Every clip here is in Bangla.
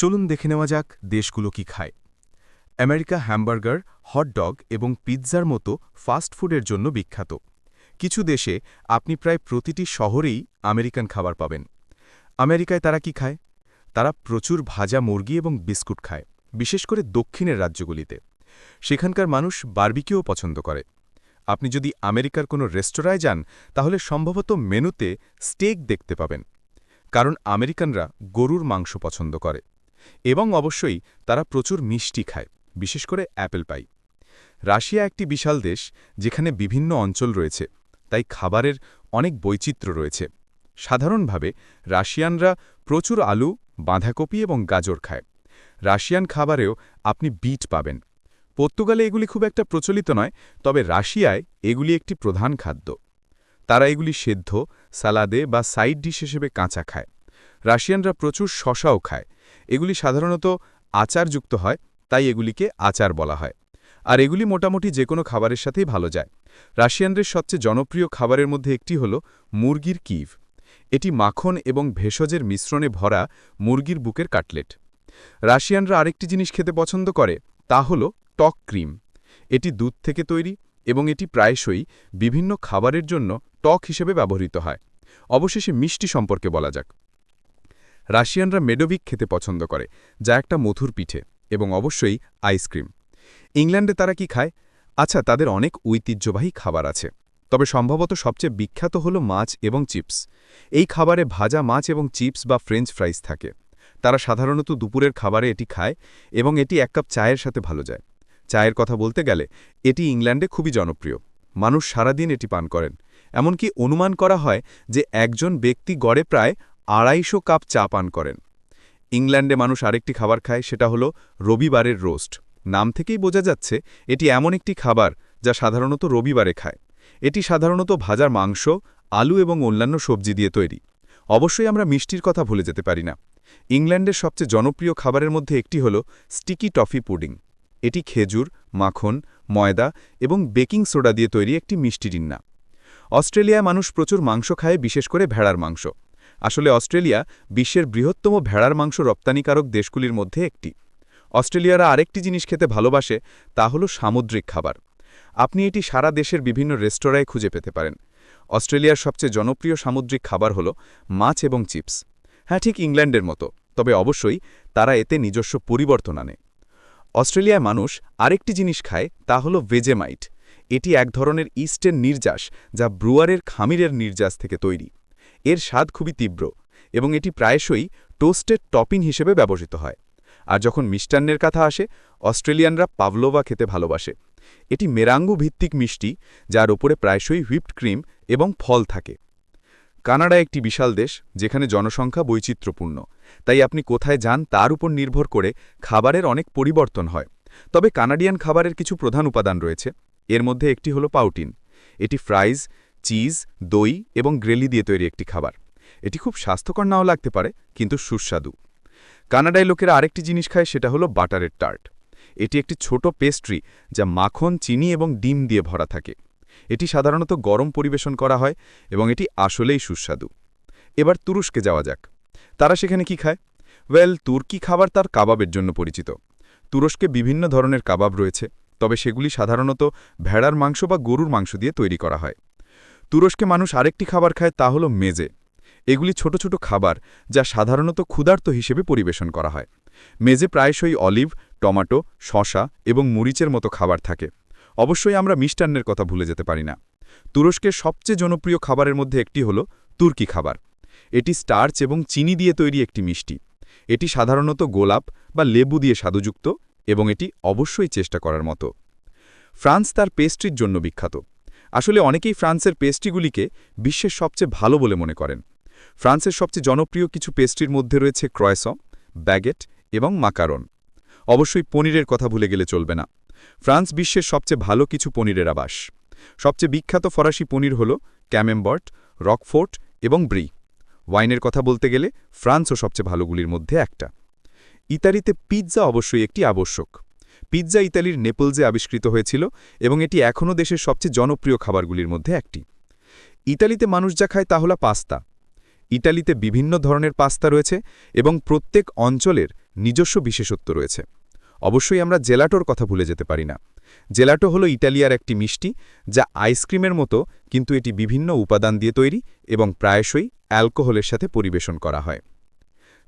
চলুন দেখে নেওয়া যাক দেশগুলো কি খায়। আমেরিকা হ্যামবার্গার হটডগ এবং পিৎজার মতো ফাস্ট ফুডের জন্য বিখ্যাত। কিছু দেশে আপনি প্রায় প্রতিটি শহরেই আমেরিকান খাবার পাবেন। আমেরিকায় তারা কি খায়? তারা প্রচুর ভাজা মুরগি এবং বিস্কুট খায়, বিশেষ করে দক্ষিণের রাজ্যগুলিতে। সেখানকার মানুষ বার্বিকিও পছন্দ করে। আপনি যদি আমেরিকার কোনো রেস্তোরাঁয় যান, তাহলে সম্ভবত মেনুতে স্টেক দেখতে পাবেন। কারণ আমেরিকানরা গরুর মাংস পছন্দ করে। এবং অবশ্যই তারা প্রচুর মিষ্টি খায়, বিশেষ করে অ্যাপেল পাই। রাশিয়া একটি বিশাল দেশ, যেখানে বিভিন্ন অঞ্চল রয়েছে, তাই খাবারের অনেক বৈচিত্র্য রয়েছে। সাধারণভাবে রাশিয়ানরা প্রচুর আলু, বাঁধাকপি এবং গাজর খায়। রাশিয়ান খাবারেও আপনি বিট পাবেন। পর্তুগালে এগুলি খুব একটা প্রচলিত নয়, তবে রাশিয়ায় এগুলি একটি প্রধান খাদ্য। তারা এগুলি সেদ্ধ, সালাদে বা সাইড ডিশ হিসেবে কাঁচা খায়। রাশিয়ানরা প্রচুর শশাও খায় এগুলি সাধারণত আচারযুক্ত হয়, তাই এগুলিকে আচার বলা হয়। আর এগুলি মোটামুটি যে কোনো খাবারের সাথেই ভালো যায়। রাশিয়ানদের সবচেয়ে জনপ্রিয় খাবারের মধ্যে একটি হল মুরগির কিভ। এটি মাখন এবং ভেষজের মিশ্রণে ভরা মুরগির বুকের কাটলেট। রাশিয়ানরা আরেকটি জিনিস খেতে পছন্দ করে, তা হল টক ক্রিম। এটি দুধ থেকে তৈরি এবং এটি প্রায়শই বিভিন্ন খাবারের জন্য টক হিসেবে ব্যবহৃত হয়। অবশেষে মিষ্টি সম্পর্কে বলা যাক। রাশিয়ানরা মেডোভিক খেতে পছন্দ করে, যা একটা মধুর পিঠে এবং অবশ্যই আইসক্রিম ইংল্যান্ডে তারা কি খায়? আচ্ছা তাদের অনেক ঐতিহ্যবাহী খাবার আছে, তবে সম্ভবত সবচেয়ে বিখ্যাত হল মাছ এবং চিপস। এই খাবারে ভাজা মাছ এবং চিপস বা ফ্রেঞ্চ ফ্রাইস থাকে। তারা সাধারণত দুপুরের খাবারে এটি খায় এবং এটি এক কাপ চায়ের সাথে ভালো যায়। চায়ের কথা বলতে গেলে, এটি ইংল্যান্ডে খুবই জনপ্রিয়। মানুষ সারাদিন এটি পান করেন। এমনকি অনুমান করা হয় যে একজন ব্যক্তি গড়ে প্রায় আড়াইশো কাপ চা পান করেন। ইংল্যান্ডে মানুষ আরেকটি খাবার খায়, সেটা হলো রবিবারের রোস্ট। নাম থেকেই বোঝা যাচ্ছে, এটি এমন একটি খাবার যা সাধারণত রবিবারে খায়। এটি সাধারণত ভাজার মাংস, আলু এবং অন্যান্য সবজি দিয়ে তৈরি। অবশ্যই আমরা মিষ্টির কথা ভুলে যেতে পারি না। ইংল্যান্ডের সবচেয়ে জনপ্রিয় খাবারের মধ্যে একটি হল স্টিকি টফি পুডিং। এটি খেজুর, মাখন, ময়দা এবং বেকিং সোডা দিয়ে তৈরি একটি মিষ্টি ডিন্না। অস্ট্রেলিয়ায় মানুষ প্রচুর মাংস খায়, বিশেষ করে ভেড়ার মাংস। আসলে অস্ট্রেলিয়া বিশ্বের বৃহত্তম ভেড়ার মাংস রপ্তানিকারক দেশগুলির মধ্যে একটি। অস্ট্রেলিয়ারা আরেকটি জিনিস খেতে ভালোবাসে, তা হল সামুদ্রিক খাবার। আপনি এটি সারা দেশের বিভিন্ন রেস্তোরাঁয় খুঁজে পেতে পারেন। অস্ট্রেলিয়ার সবচেয়ে জনপ্রিয় সামুদ্রিক খাবার হল মাছ এবং চিপস। হ্যাঁ ঠিক ইংল্যান্ডের মতো, তবে অবশ্যই তারা এতে নিজস্ব পরিবর্তন আনে। অস্ট্রেলিয়ায় মানুষ আরেকটি জিনিস খায়, তা হল ভেজেমাইট। এটি এক ধরনের ইস্টের নির্যাস যা ব্রুয়ারের খামিরের নির্যাস থেকে তৈরি। এর স্বাদ খুবই তীব্র এবং এটি প্রায়শই টোস্টেড টপিং হিসেবে ব্যবহৃত হয়। আর যখন মিষ্টান্নের কথা আসে, অস্ট্রেলিয়ানরা পাভলোভা খেতে ভালোবাসে। এটি মেরাঙ্গু ভিত্তিক মিষ্টি, যার ওপরে প্রায়শই হুইপড ক্রিম এবং ফল থাকে। কানাডা একটি বিশাল দেশ, যেখানে জনসংখ্যা বৈচিত্র্যপূর্ণ। তাই আপনি কোথায় যান তার উপর নির্ভর করে খাবারের অনেক পরিবর্তন হয়। তবে কানাডিয়ান খাবারের কিছু প্রধান উপাদান রয়েছে। এর মধ্যে একটি হলো পাউটিন। এটি ফ্রাইজ চিজ, দই এবং গ্রেলি দিয়ে তৈরি একটি খাবার। এটি খুব স্বাস্থ্যকর নাও লাগতে পারে, কিন্তু সুস্বাদু। কানাডায় লোকেরা আরেকটি জিনিস খায়, সেটা হলো বাটারের টার্ট। এটি একটি ছোট পেস্ট্রি যা মাখন, চিনি এবং ডিম দিয়ে ভরা থাকে। এটি সাধারণত গরম পরিবেশন করা হয় এবং এটি আসলেই সুস্বাদু। এবার তুরস্কে যাওয়া যাক। তারা সেখানে কি খায়? ওয়েল, তুর্কি খাবার তার কাবাবের জন্য পরিচিত। তুরস্কে বিভিন্ন ধরনের কাবাব রয়েছে, তবে সেগুলি সাধারণত ভেড়ার মাংস বা গরুর মাংস দিয়ে তৈরি করা হয়। তুরস্কে মানুষ আরেকটি খাবার খায় তা হল মেজে। এগুলি ছোট ছোট খাবার যা সাধারণত ক্ষুধার্ত হিসেবে পরিবেশন করা হয়। মেজে প্রায়শই অলিভ, টমাটো শশা এবং মরিচের মতো খাবার থাকে। অবশ্যই আমরা মিষ্টান্নের কথা ভুলে যেতে পারি না। তুরস্কের সবচেয়ে জনপ্রিয় খাবারের মধ্যে একটি হল তুর্কি খাবার। এটি স্টার্চ এবং চিনি দিয়ে তৈরি একটি মিষ্টি। এটি সাধারণত গোলাপ বা লেবু দিয়ে স্বাদুযুক্ত এবং এটি অবশ্যই চেষ্টা করার মতো। ফ্রান্স তার পেস্ট্রির জন্য বিখ্যাত। আসলে অনেকেই ফ্রান্সের পেস্ট্রিগুলিকে বিশ্বের সবচেয়ে ভালো বলে মনে করেন। ফ্রান্সের সবচেয়ে জনপ্রিয় কিছু পেস্ট্রির মধ্যে রয়েছে ক্রয়স ব্যাগেট এবং মাকারন। অবশ্যই পনিরের কথা ভুলে গেলে চলবে না। ফ্রান্স বিশ্বের সবচেয়ে ভালো কিছু পনিরের আবাস। সবচেয়ে বিখ্যাত ফরাসি পনির হল ক্যামেম্বর্ট, রকফোর্ট এবং ব্রি। ওয়াইনের কথা বলতে গেলে ফ্রান্সও সবচেয়ে ভালোগুলির মধ্যে একটা। ইতালিতে পিৎজা অবশ্যই একটি আবশ্যক। পিৎজা ইতালির নেপলসে আবিষ্কৃত হয়েছিল এবং এটি এখনও দেশের সবচেয়ে জনপ্রিয় খাবারগুলির মধ্যে একটি। ইতালিতে মানুষ যা খায় তা হল পাস্তা। ইটালিতে বিভিন্ন ধরনের পাস্তা রয়েছে এবং প্রত্যেক অঞ্চলের নিজস্ব বিশেষত্ব রয়েছে। অবশ্যই আমরা জেলাটোর কথা ভুলে যেতে পারি না। জেলাটো হলো ইটালিয়ার একটি মিষ্টি যা আইসক্রিমের মতো, কিন্তু এটি বিভিন্ন উপাদান দিয়ে তৈরি এবং প্রায়শই অ্যালকোহলের সাথে পরিবেশন করা হয়।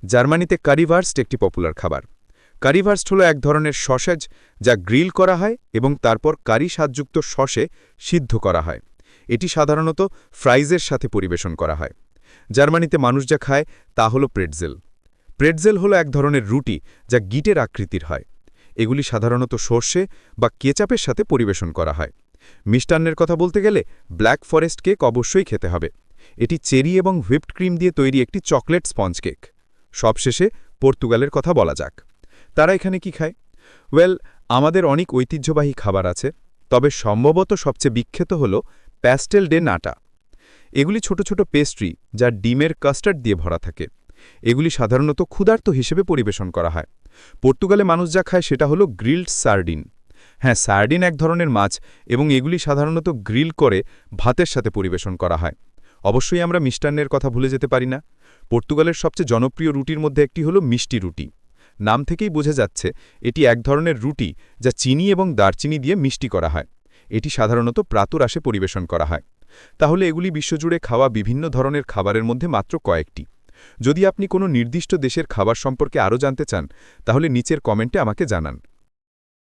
জার্মানিতে কারিভার্স্ট একটি পপুলার খাবার। কারিভার্স্ট হলো এক ধরনের সসেজ যা গ্রিল করা হয় এবং তারপর কারি স্বাদযুক্ত সসে সিদ্ধ করা হয়। এটি সাধারণত ফ্রাইজের সাথে পরিবেশন করা হয়। জার্মানিতে মানুষ যা খায় তা হলো প্রেটজেল। প্রেটজেল হলো এক ধরনের রুটি যা গিটের আকৃতির হয়। এগুলি সাধারণত সর্ষে বা কেচাপের সাথে পরিবেশন করা হয়। মিষ্টান্নের কথা বলতে গেলে ব্ল্যাক ফরেস্ট কেক অবশ্যই খেতে হবে। এটি চেরি এবং হুইপড ক্রিম দিয়ে তৈরি একটি চকলেট স্পঞ্জ কেক। সবশেষে পর্তুগালের কথা বলা যাক। তারা এখানে কি খায়? ওয়েল আমাদের অনেক ঐতিহ্যবাহী খাবার আছে, তবে সম্ভবত সবচেয়ে বিখ্যাত হল প্যাস্টেল ডে নাটা। এগুলি ছোট ছোট পেস্ট্রি যা ডিমের কাস্টার্ড দিয়ে ভরা থাকে। এগুলি সাধারণত ক্ষুধার্ত হিসেবে পরিবেশন করা হয়। পর্তুগালে মানুষ যা খায় সেটা হলো গ্রিলড সার্ডিন। হ্যাঁ সার্ডিন এক ধরনের মাছ এবং এগুলি সাধারণত গ্রিল করে ভাতের সাথে পরিবেশন করা হয়। অবশ্যই আমরা মিষ্টান্নের কথা ভুলে যেতে পারি না। পর্তুগালের সবচেয়ে জনপ্রিয় রুটির মধ্যে একটি হলো মিষ্টি রুটি। নাম থেকেই বোঝা যাচ্ছে এটি এক ধরনের রুটি যা চিনি এবং দারচিনি দিয়ে মিষ্টি করা হয়। এটি সাধারণত প্রাতরাশে পরিবেশন করা হয়। তাহলে এগুলি বিশ্বজুড়ে খাওয়া বিভিন্ন ধরনের খাবারের মধ্যে মাত্র কয়েকটি। যদি আপনি কোনো নির্দিষ্ট দেশের খাবার সম্পর্কে আরও জানতে চান, তাহলে নিচের কমেন্টে আমাকে জানান।